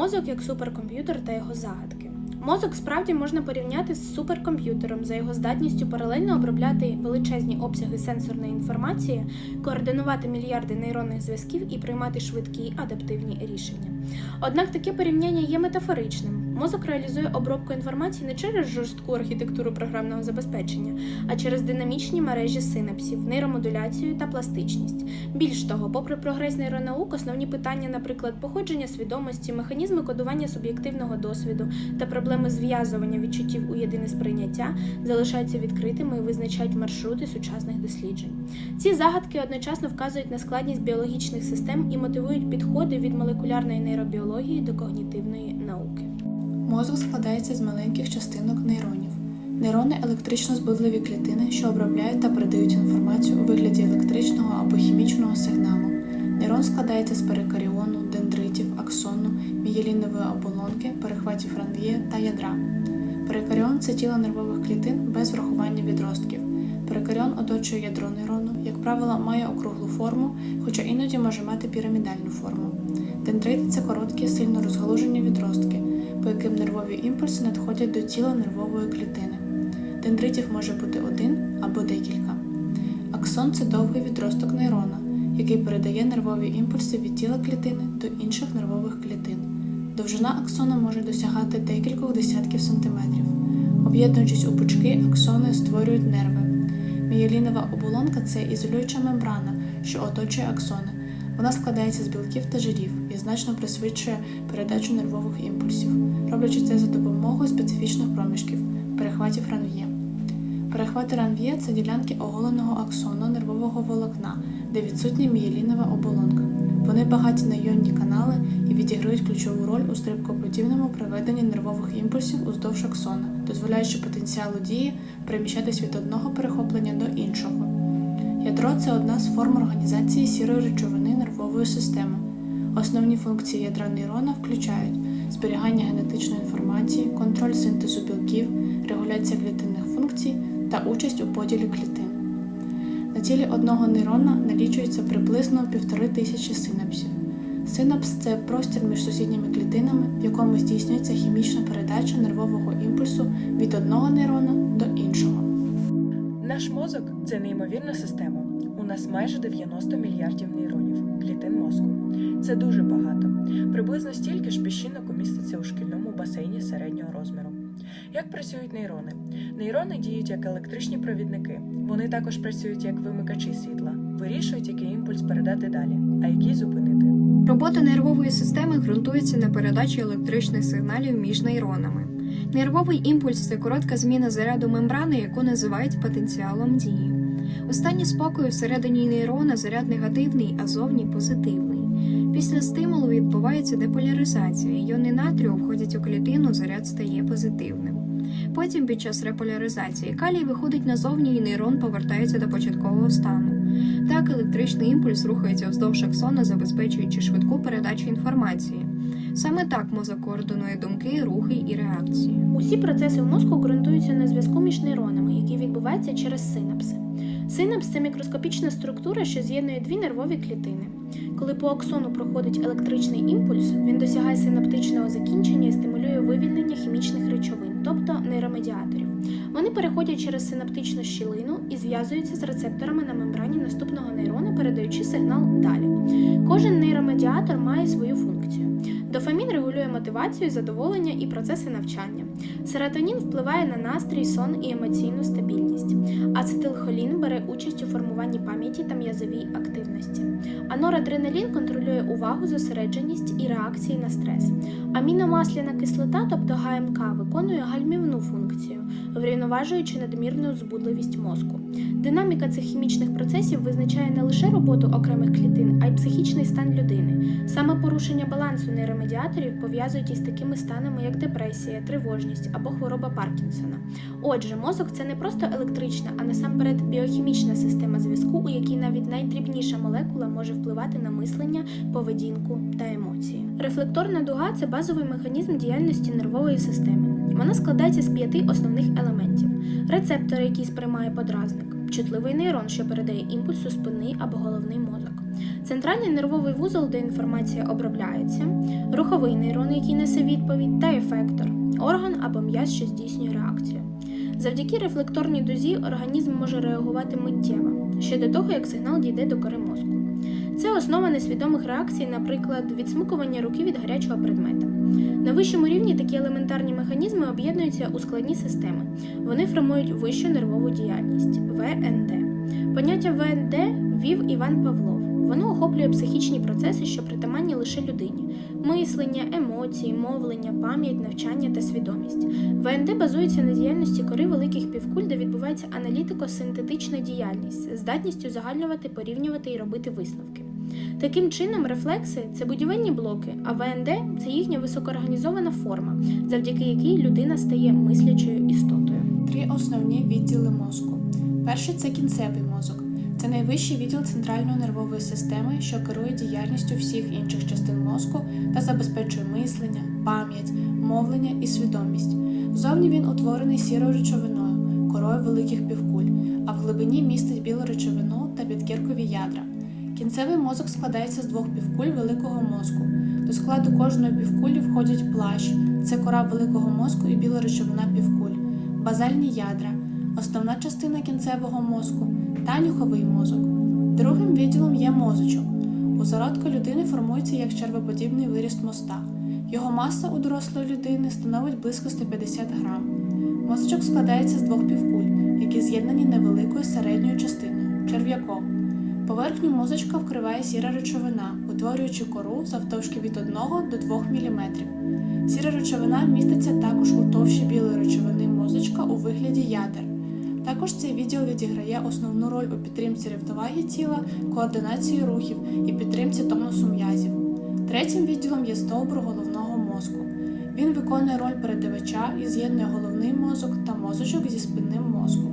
Мозок як суперкомп'ютер та його загадки. Мозок справді можна порівняти з суперкомп'ютером за його здатністю паралельно обробляти величезні обсяги сенсорної інформації, координувати мільярди нейронних зв'язків і приймати швидкі адаптивні рішення. Однак таке порівняння є метафоричним. Мозок реалізує обробку інформації не через жорстку архітектуру програмного забезпечення, а через динамічні мережі синапсів, нейромодуляцію та пластичність. Більш того, попри прогрес нейронаук, основні питання, наприклад, походження свідомості, механізми кодування суб'єктивного досвіду та проблеми зв'язування відчуттів у єдине сприйняття, залишаються відкритими і визначають маршрути сучасних досліджень. Ці загадки одночасно вказують на складність біологічних систем і мотивують підходи від молекулярної нейробіології до когнітивної науки. Мозок складається з маленьких частинок нейронів. Нейрони електрично збивливі клітини, що обробляють та передають інформацію у вигляді електричного або хімічного сигналу. Нейрон складається з перикаріону, дендритів, аксону, мієлінової оболонки, перехватів ранв'є та ядра. Перикаріон це тіло нервових клітин без врахування відростків. Перикаріон оточує ядро нейрону, як правило, має округлу форму, хоча іноді може мати пірамідальну форму. Дендрити це короткі, сильно розгалужені відростки, яким нервові імпульси надходять до тіла нервової клітини. Дендритів може бути один або декілька. Аксон це довгий відросток нейрона, який передає нервові імпульси від тіла клітини до інших нервових клітин. Довжина аксона може досягати декількох десятків сантиметрів. Об'єднуючись у пучки, аксони створюють нерви. Мієлінова оболонка це ізолююча мембрана, що оточує аксони. Вона складається з білків та жирів і значно пришвидшує передачу нервових імпульсів, роблячи це за допомогою специфічних проміжків перехватів ранв'є. Перехвати ранв'є це ділянки оголеного аксону нервового волокна, де відсутня мієлінова оболонка. Вони багаті на йонні канали і відіграють ключову роль у стрибкоподібному проведенні нервових імпульсів уздовж аксона, дозволяючи потенціалу дії переміщатись від одного перехоплення до іншого. Ядро це одна з форм організації сірої речовини нервової системи. Основні функції ядра нейрона включають зберігання генетичної інформації, контроль синтезу білків, регуляція клітинних функцій та участь у поділі клітин. На тілі одного нейрона налічується приблизно півтори тисячі синапсів. Синапс це простір між сусідніми клітинами, в якому здійснюється хімічна передача нервового імпульсу від одного нейрона до іншого. Наш мозок це неймовірна система. У нас майже 90 мільярдів нейронів, клітин. Це дуже багато. Приблизно стільки ж піщинок уміститься у шкільному басейні середнього розміру. Як працюють нейрони? Нейрони діють як електричні провідники. Вони також працюють як вимикачі світла, вирішують, який імпульс передати далі, а який зупинити. Робота нервової системи ґрунтується на передачі електричних сигналів між нейронами. Нервовий імпульс це коротка зміна заряду мембрани, яку називають потенціалом дії. У спокою всередині нейрона заряд негативний, а зовні позитивний. Після стимулу відбувається деполяризація. Іони натрію входять у клітину, заряд стає позитивним. Потім, під час реполяризації, калій виходить назовні і нейрон повертається до початкового стану. Так, електричний імпульс рухається вздовж аксона, забезпечуючи швидку передачу інформації. Саме так мозок координує думки, рухи і реакції. Усі процеси в мозку ґрунтуються на зв'язку між нейронами, який відбувається через синапси. Синапс це мікроскопічна структура, що з'єднує дві нервові клітини. Коли по аксону проходить електричний імпульс, він досягає синаптичного закінчення і стимулює вивільнення хімічних речовин, тобто нейромедіаторів. Вони переходять через синаптичну щілину і зв'язуються з рецепторами на мембрані наступного нейрона, передаючи сигнал далі. Кожен нейромедіатор має свою функцію. Дофамін регулює мотивацію, задоволення і процеси навчання. Серотонін впливає на настрій, сон і емоційну стабільність. Ацетилхолін бере участь у формуванні пам'яті та м'язовій активності. А норадреналін контролює увагу, зосередженість і реакції на стрес. Аміномасляна кислота, тобто ГМК, виконує гальмівну функцію, врівноважуючи надмірну збудливість мозку. Динаміка цих хімічних процесів визначає не лише роботу окремих клітин, а й психічний стан людини. Саме порушення балансу нейромедіаторів пов'язують із такими станами, як депресія, тривожність або хвороба Паркінсона. Отже, мозок це не просто електрична, а насамперед біохімічна система зв'язку, у якій навіть найдрібніша молекула може впливати на мислення, поведінку та емоції. Рефлекторна дуга це базовий механізм діяльності нервової системи. Вона складається з п'яти основних елементів: рецептор, який сприймає подразник, чутливий нейрон, що передає імпульс у спинний або головний мозок, центральний нервовий вузол, де інформація обробляється, руховий нейрон, який несе відповідь, та ефектор орган або м'яз, що здійснює реакцію. Завдяки рефлекторній дозі організм може реагувати миттєво, ще до того, як сигнал дійде до кори мозку. Це основа несвідомих реакцій, наприклад, відсмикування руки від гарячого предмета. На вищому рівні такі елементарні механізми об'єднуються у складні системи. Вони формують вищу нервову діяльність ВНД. Поняття ВНД ввів Іван Павлов. Воно охоплює психічні процеси, що притаманні лише людині: мислення, емоції, мовлення, пам'ять, навчання та свідомість. ВНД базується на діяльності кори великих півкуль, де відбувається аналітико-синтетична діяльність, з здатністю узагальнювати, порівнювати і робити висновки. Таким чином, рефлекси це будівельні блоки, а ВНД це їхня високоорганізована форма, завдяки якій людина стає мислячою істотою. Три основні відділи мозку. Перший це кінцевий мозок. Це найвищий відділ центральної нервової системи, що керує діяльністю всіх інших частин мозку та забезпечує мислення, пам'ять, мовлення і свідомість. Зовні він утворений сірою речовиною, корою великих півкуль, а в глибині містить білу речовину та підкіркові ядра. Кінцевий мозок складається з двох півкуль великого мозку. До складу кожної півкулі входять плащ, це кора великого мозку і біла речовина півкуль, базальні ядра, основна частина кінцевого мозку та нюховий мозок. Другим відділом є мозочок. У зародка людини формується як червоподібний виріст моста. Його маса у дорослої людини становить близько 150 грам. Мозочок складається з двох півкуль, які з'єднані невеликою середньою частиною черв'яком. Поверхню мозочка вкриває сіра речовина, утворюючи кору завтовшки від 1 до 2 мм. Сіра речовина міститься також у товщі білої речовини мозочка у вигляді ядер. Також це відділ відіграє основну роль у підтримці рівноваги тіла, координації рухів і підтримці тонусу м'язів. Третім відділом є стовбур головного мозку. Він виконує роль передавача і з'єднує головний мозок та мозочок зі спинним мозком.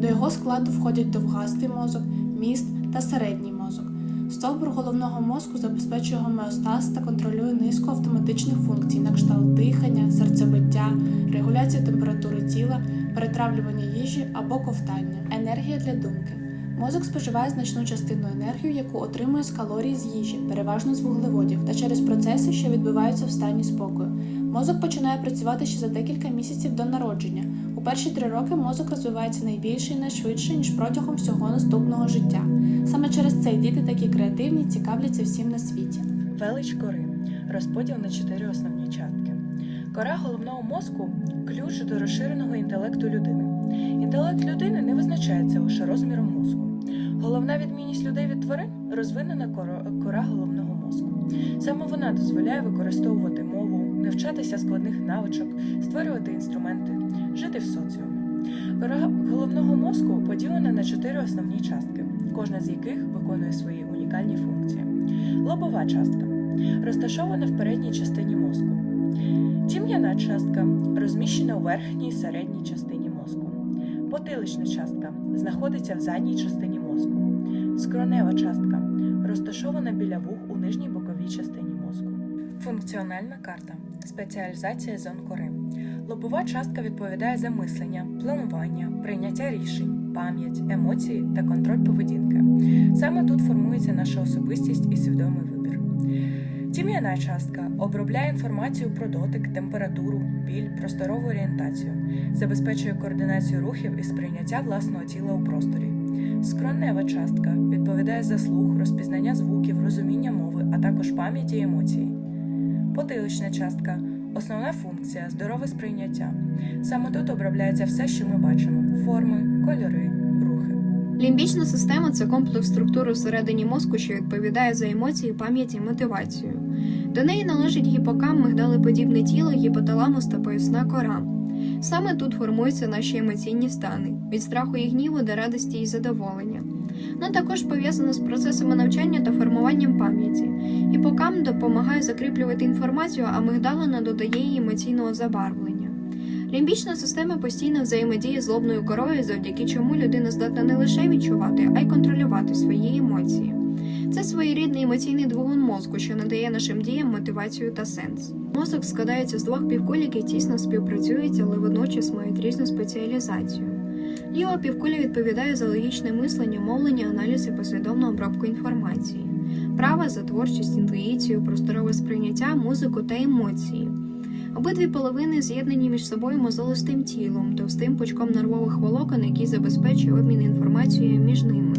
До його складу входять довгастий мозок, міст та середній мозок. Стовбур головного мозку забезпечує гомеостаз та контролює низку автоматичних функцій на кшталт дихання, серцебиття, регуляцію температури тіла, перетравлювання їжі або ковтання. Енергія для думки. Мозок споживає значну частину енергії, яку отримує з калорій з їжі, переважно з вуглеводів, та через процеси, що відбуваються в стані спокою. Мозок починає працювати ще за декілька місяців до народження. У перші три роки мозок розвивається найбільше і найшвидше, ніж протягом всього наступного життя. Саме через це діти такі креативні, цікавляться всім на світі. Велич кори розподіл на чотири основні частки. Кора головного мозку ключ до розширеного інтелекту людини. Інтелект людини не визначається лише розміром мозку. Головна відмінність людей від тварин розвинена кора головного мозку. Саме вона дозволяє використовувати мову, навчатися складних навичок, створювати інструменти, жити в соціумі. Кора головного мозку поділена на чотири основні частки, кожна з яких виконує свої унікальні функції. Лобова частка розташована в передній частині мозку. Тім'яна частка розміщена у верхній середній частині мозку. Потилична частка знаходиться в задній частині мозку. Скронева частка розташована біля вух у нижній боковій частині. Функціональна карта спеціалізація зон кори. Лобова частка відповідає за мислення, планування, прийняття рішень, пам'ять, емоції та контроль поведінки. Саме тут формується наша особистість і свідомий вибір. Тім'яна частка обробляє інформацію про дотик, температуру, біль, просторову орієнтацію, забезпечує координацію рухів і сприйняття власного тіла у просторі. Скронева частка відповідає за слух, розпізнання звуків, розуміння мови, а також пам'яті і емоції. Потилична частка основна функція здорове сприйняття. Саме тут обробляється все, що ми бачимо: форми, кольори, рухи. Лімбічна система це комплекс структур всередині мозку, що відповідає за емоції, пам'ять і мотивацію. До неї належить гіпокам, мигдалеподібне тіло, гіпоталамус та поясна кора. Саме тут формуються наші емоційні стани від страху і гніву до радості і задоволення. Воно також пов'язано з процесами навчання та формуванням пам'яті. Гіпокам допомагає закріплювати інформацію, а мигдалина додає їй емоційного забарвлення. Лімбічна система постійно взаємодіє з лобною корою, завдяки чому людина здатна не лише відчувати, а й контролювати свої емоції. Це своєрідний емоційний двигун мозку, що надає нашим діям мотивацію та сенс. Мозок складається з двох півкуль, які тісно співпрацюють, але водночас мають різну спеціалізацію. Ліва півкуля відповідає за логічне мислення, мовлення, аналіз і послідовну обробку інформації. Права за творчість, інтуїцію, просторове сприйняття, музику та емоції. Обидві половини з'єднані між собою мозолистим тілом, товстим пучком нервових волокон, який забезпечує обмін інформацією між ними.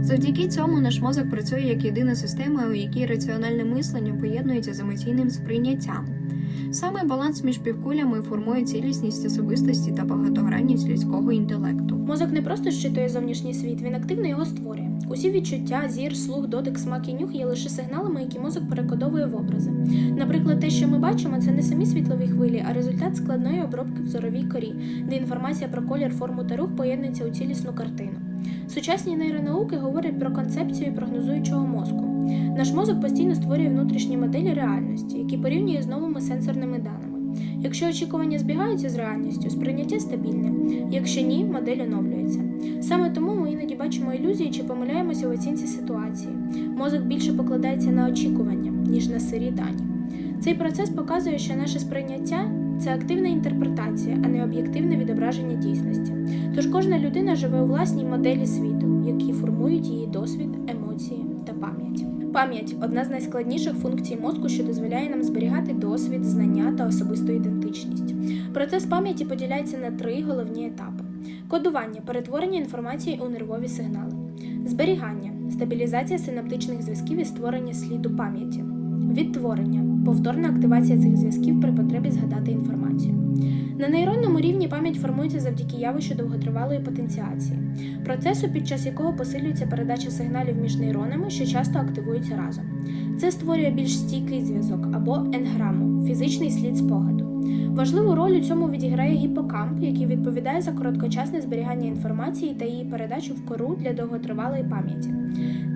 Завдяки цьому наш мозок працює як єдина система, у якій раціональне мислення поєднується з емоційним сприйняттям. Саме баланс між півкулями формує цілісність особистості та багатогранність людського інтелекту. Мозок не просто щитує зовнішній світ, він активно його створює. Усі відчуття, зір, слух, дотик, смак і нюх є лише сигналами, які мозок перекодовує в образи. Наприклад, те, що ми бачимо, це не самі світлові хвилі, а результат складної обробки в зоровій корі, де інформація про колір, форму та рух поєднується у цілісну картину. Сучасні нейронауки говорять про концепцію прогнозуючого мозку. Наш мозок постійно створює внутрішні моделі реальності, які порівнює з новими сенсорними даними. Якщо очікування збігаються з реальністю, сприйняття стабільне. Якщо ні, модель оновлюється. Саме тому ми іноді бачимо ілюзії чи помиляємося в оцінці ситуації. Мозок більше покладається на очікування, ніж на сирі дані. Цей процес показує, що наше сприйняття це активна інтерпретація, а не об'єктивне відображення дійсності. Тож кожна людина живе у власній моделі світу, які формують її досвід, емоції та пам'ять. Пам'ять одна з найскладніших функцій мозку, що дозволяє нам зберігати досвід, знання та особисту ідентичність. Процес пам'яті поділяється на три головні етапи: кодування перетворення інформації у нервові сигнали, зберігання стабілізація синаптичних зв'язків і створення сліду пам'яті, відтворення повторна активація цих зв'язків при потребі згадати інформацію. На нейронному рівні пам'ять формується завдяки явищу довготривалої потенціації, процесу, під час якого посилюється передача сигналів між нейронами, що часто активуються разом. Це створює більш стійкий зв'язок або енграму фізичний слід спогаду. Важливу роль у цьому відіграє гіпокамп, який відповідає за короткочасне зберігання інформації та її передачу в кору для довготривалої пам'яті.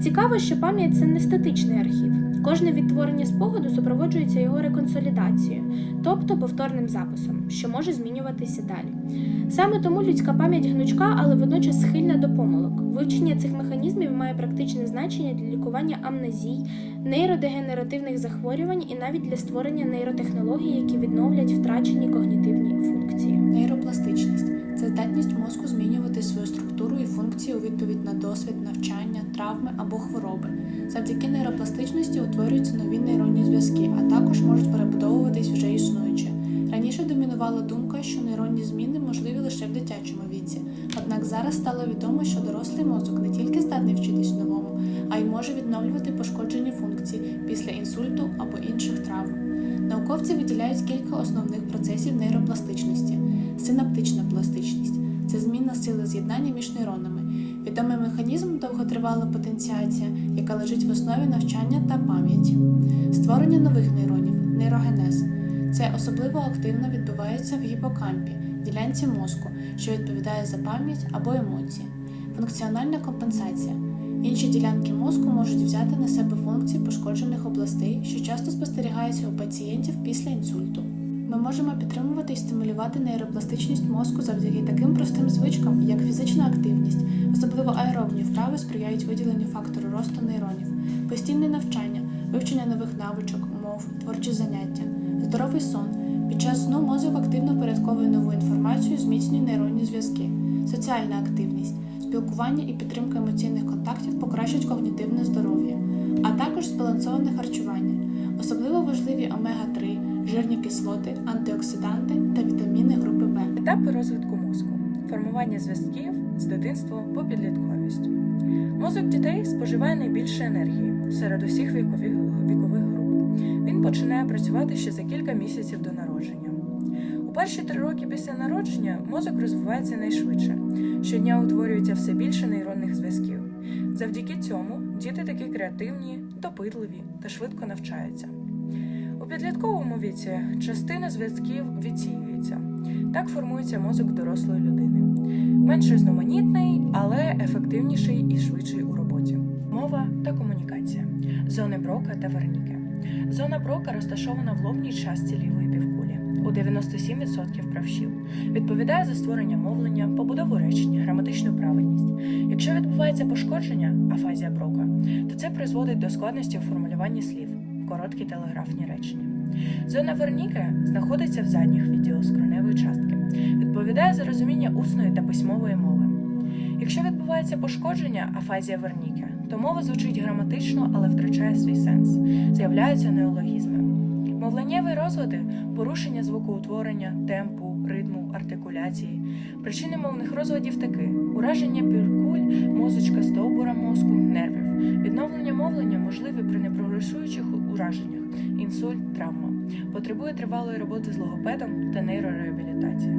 Цікаво, що пам'ять це не статичний архів. Кожне відтворення спогаду супроводжується його реконсолідацією, тобто повторним записом, що може змінюватися далі. Саме тому людська пам'ять гнучка, але водночас схильна до помилок. Вивчення цих механізмів має практичне значення для лікування амнезій, нейродегенеративних захворювань і навіть для створення нейротехнологій, які відновлять втрачені когнітивні функції. Нейропластичність це здатність мозку змінювати свою структуру і функції у відповідь на досвід, навчання, травми або хвороби. Завдяки нейропластичності утворюються нові нейронні зв'язки, а також можуть перебудовуватись вже існуючі. Раніше домінувала думка, що нейронні зміни можливі лише в дитячому віці. Однак зараз стало відомо, що дорослий мозок не тільки здатний вчитись новому, а й може відновлювати пошкоджені функції після інсульту або інших травм. Науковці виділяють кілька основних процесів нейропластичності: синаптична пластичність це зміна сили з'єднання між нейронами, відомий механізм довготривала потенціація, яка лежить в основі навчання та пам'яті, створення нових нейронів, нейрогенез. Це особливо активно відбувається в гіпокампі, ділянці мозку, що відповідає за пам'ять або емоції, функціональна компенсація. Інші ділянки мозку можуть взяти на себе функції пошкоджених областей, що часто спостерігається у пацієнтів після інсульту. Ми можемо підтримувати і стимулювати нейропластичність мозку завдяки таким простим звичкам, як фізична активність, особливо аеробні вправи сприяють виділенню фактору росту нейронів, постійне навчання, вивчення нових навичок, мов, творчі заняття, здоровий сон. Під час сну мозок активно порядковує нову інформацію, зміцнює нейронні зв'язки, соціальна активність, спілкування і підтримка емоційних контактів покращать когнітивне здоров'я, а також збалансоване харчування. Особливо важливі омега-3, жирні кислоти, антиоксиданти та вітаміни групи В. Етапи розвитку мозку, формування зв'язків з дитинства по підлітковість. Мозок дітей споживає найбільше енергії серед усіх вікових, вікових груп. Він починає працювати ще за кілька місяців до народження. У перші три роки після народження мозок розвивається найшвидше. Щодня утворюється все більше нейронних зв'язків. Завдяки цьому діти такі креативні, допитливі та швидко навчаються. Підлітковому віці частина зв'язків відсіюється. Так формується мозок дорослої людини. Менш різноманітний, але ефективніший і швидший у роботі. Мова та комунікація. Зони Брока та Верніке. Зона Брока розташована в лобній частці лівої півкулі у 97% правшів. Відповідає за створення мовлення, побудову речень, граматичну правильність. Якщо відбувається пошкодження, афазія Брока, то це призводить до складності у формулюванні слів, короткі телеграфні речення. Зона Верніке знаходиться в задніх відділах скроневої частки, відповідає за розуміння усної та письмової мови. Якщо відбувається пошкодження афазія Верніке, то мова звучить граматично, але втрачає свій сенс. З'являються неологізми. Мовленнєві розлади порушення звукоутворення, темпу, ритму, артикуляції. Причини мовних розладів такі: ураження піркуль, мозочка стовбура мозку, нервів. Відновлення мовлення можливе при непрогресуючих ураженнях, інсульт, травма. Потребує тривалої роботи з логопедом та нейрореабілітації.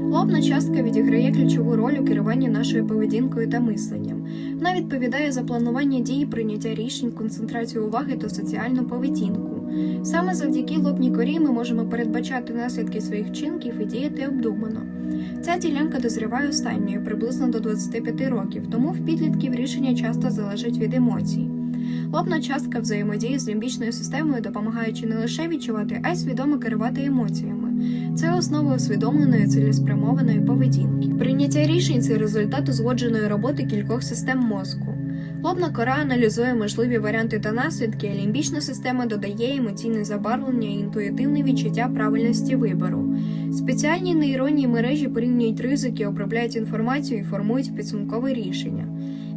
Лобна частка відіграє ключову роль у керуванні нашою поведінкою та мисленням. Вона відповідає за планування дій, прийняття рішень, концентрацію уваги та соціальну поведінку. Саме завдяки лобній корі ми можемо передбачати наслідки своїх вчинків і діяти обдумано. Ця ділянка дозріває останньою приблизно до 25 років, тому в підлітків рішення часто залежать від емоцій. Лобна частка взаємодії з лімбічною системою, допомагаючи не лише відчувати, а й свідомо керувати емоціями. Це основа усвідомленої цілеспрямованої поведінки. Прийняття рішень це результат узгодженої роботи кількох систем мозку. Лобна кора аналізує можливі варіанти та наслідки, а лімбічна система додає емоційне забарвлення і інтуїтивне відчуття правильності вибору. Спеціальні нейронні мережі порівнюють ризики, обробляють інформацію і формують підсумкове рішення.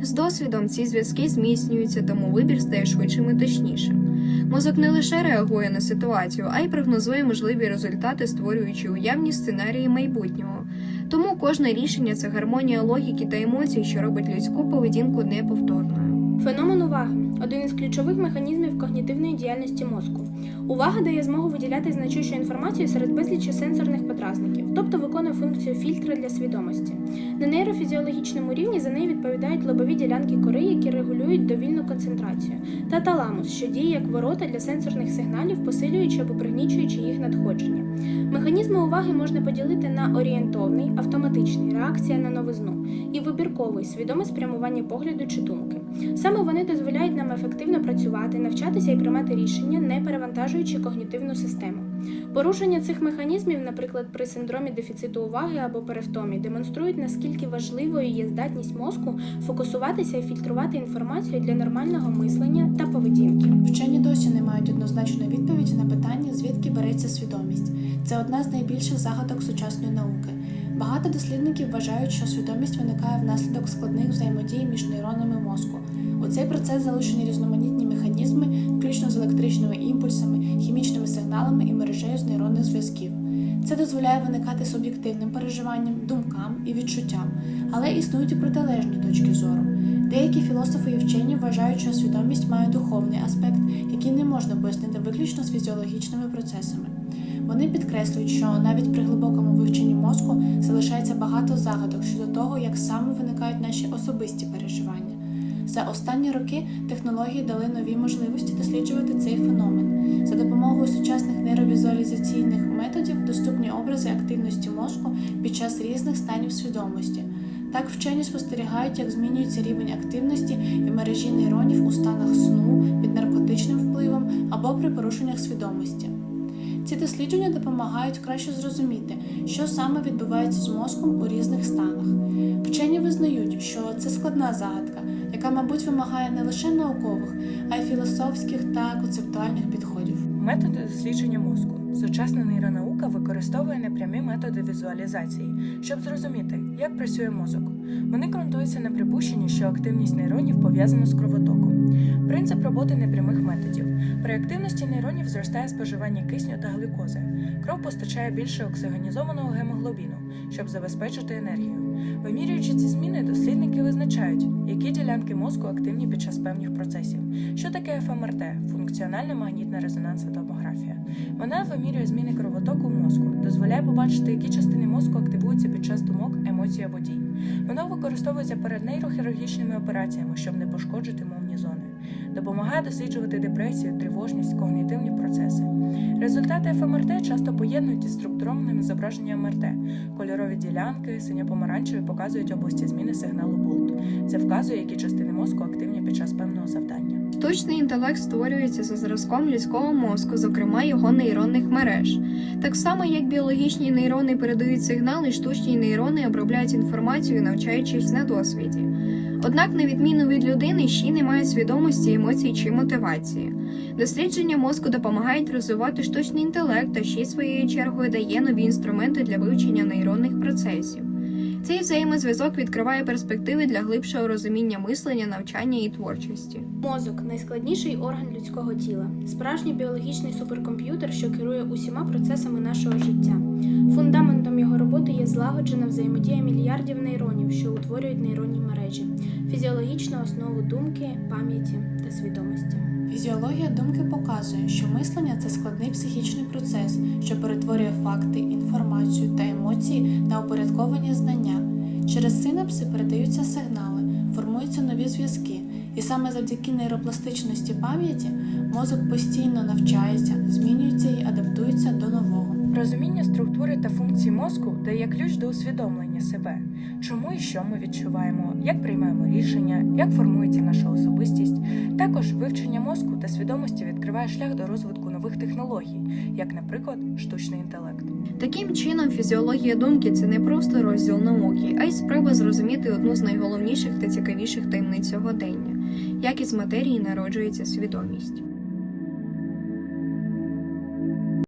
З досвідом ці зв'язки зміцнюються, тому вибір стає швидшим і точнішим. Мозок не лише реагує на ситуацію, а й прогнозує можливі результати, створюючи уявні сценарії майбутнього. Тому кожне рішення це гармонія логіки та емоцій, що робить людську поведінку неповторною. Феномен уваги один із ключових механізмів когнітивної діяльності мозку. Увага дає змогу виділяти значущу інформацію серед безлічі сенсорних подразників, тобто виконує функцію фільтра для свідомості. На нейрофізіологічному рівні за неї відповідають лобові ділянки кори, які регулюють довільну концентрацію, та таламус, що діє як ворота для сенсорних сигналів, посилюючи або пригнічуючи їх надходження. Механізми уваги можна поділити на орієнтовний, автоматичний, реакція на новизну і вибірковий, свідоме спрямування погляду чи думки. Саме вони дозволяють нам ефективно працювати, навчатися і приймати рішення, не перевантажуючи когнітивну систему. Порушення цих механізмів, наприклад, при синдромі дефіциту уваги або перевтомі, демонструють наскільки важливою є здатність мозку фокусуватися і фільтрувати інформацію для нормального мислення та поведінки. Вчені досі не мають однозначної відповіді на питання, звідки береться свідомість. Це одна з найбільших загадок сучасної науки. Багато дослідників вважають, що свідомість виникає внаслідок складних взаємодій між нейронами мозку. У цей процес залучені різноманітні механізми, включно з електричними імпульсами, хімічними сигналами і мережею з нейронних зв'язків. Це дозволяє виникати суб'єктивним переживанням, думкам і відчуттям, але існують і протилежні точки зору. Деякі філософи і вчені вважають, що свідомість має духовний аспект, який не можна пояснити виключно з фізіологічними процесами. Вони підкреслюють, що навіть при глибокому вивченні мозку залишається багато загадок щодо того, як саме виникають наші особисті переживання. За останні роки технології дали нові можливості досліджувати цей феномен. За допомогою сучасних нейровізуалізаційних методів доступні образи активності мозку під час різних станів свідомості. Так вчені спостерігають, як змінюється рівень активності і мережі нейронів у станах сну під наркотичним впливом або при порушеннях свідомості. Ці дослідження допомагають краще зрозуміти, що саме відбувається з мозком у різних станах. Вчені визнають, що це складна загадка, яка, мабуть, вимагає не лише наукових, а й філософських та концептуальних підходів. Методи дослідження мозку. Сучасна нейронаука використовує непрямі методи візуалізації, щоб зрозуміти, як працює мозок. Вони ґрунтуються на припущенні, що активність нейронів пов'язана з кровотоком. Принцип роботи непрямих методів. При активності нейронів зростає споживання кисню та глюкози. Кров постачає більше оксигенізованого гемоглобіну, щоб забезпечити енергію. Вимірюючи ці зміни, дослідники визначають, які ділянки мозку активні під час певних процесів. Що таке ФМРТ функціональна магнітна резонансна томографія. Вона вимірює зміни кровотоку в мозку, дозволяє побачити, які частини мозку активуються під час думок, емоцій або дій. Воно використовується перед нейрохірургічними операціями, щоб не пошкоджити мовні зони. Допомагає досліджувати депресію, тривожність, когнітивні процеси. Результати ФМРТ часто поєднують із структурованим зображенням МРТ. Кольорові ділянки, синьо-помаранчеві показують області зміни сигналу болт. Це вказує, які частини мозку активні під час певного завдання. Штучний інтелект створюється за зразком людського мозку, зокрема його нейронних мереж. Так само, як біологічні нейрони передають сигнали, штучні нейрони обробляють інформацію, навчаючись на досвіді. Однак, на відміну від людини, ще не мають свідомості, емоцій чи мотивації. Дослідження мозку допомагають розвивати штучний інтелект та ще своєю чергою дає нові інструменти для вивчення нейронних процесів. Цей взаємозв'язок відкриває перспективи для глибшого розуміння мислення, навчання і творчості. Мозок найскладніший орган людського тіла, справжній біологічний суперкомп'ютер, що керує усіма процесами нашого життя. Фундаментом його роботи є злагоджена взаємодія мільярдів нейронів, що утворюють нейронні мережі, фізіологічну основу думки, пам'яті та свідомості. Фізіологія думки показує, що мислення це складний психічний процес, що перетворює факти, інформацію та емоції на упорядковані знання. Через синапси передаються сигнали, формуються нові зв'язки, і саме завдяки нейропластичності пам'яті мозок постійно навчається, змінюється і адаптується до нового. Розуміння структури та функцій мозку дає ключ до усвідомлення себе, чому і що ми відчуваємо, як приймаємо рішення, як формується наша особистість. Також вивчення мозку та свідомості відкриває шлях до розвитку нових технологій, як, наприклад, штучний інтелект. Таким чином, фізіологія думки це не просто розділ науки, а й спроба зрозуміти одну з найголовніших та цікавіших таємниць сьогодення, як із матерії народжується свідомість.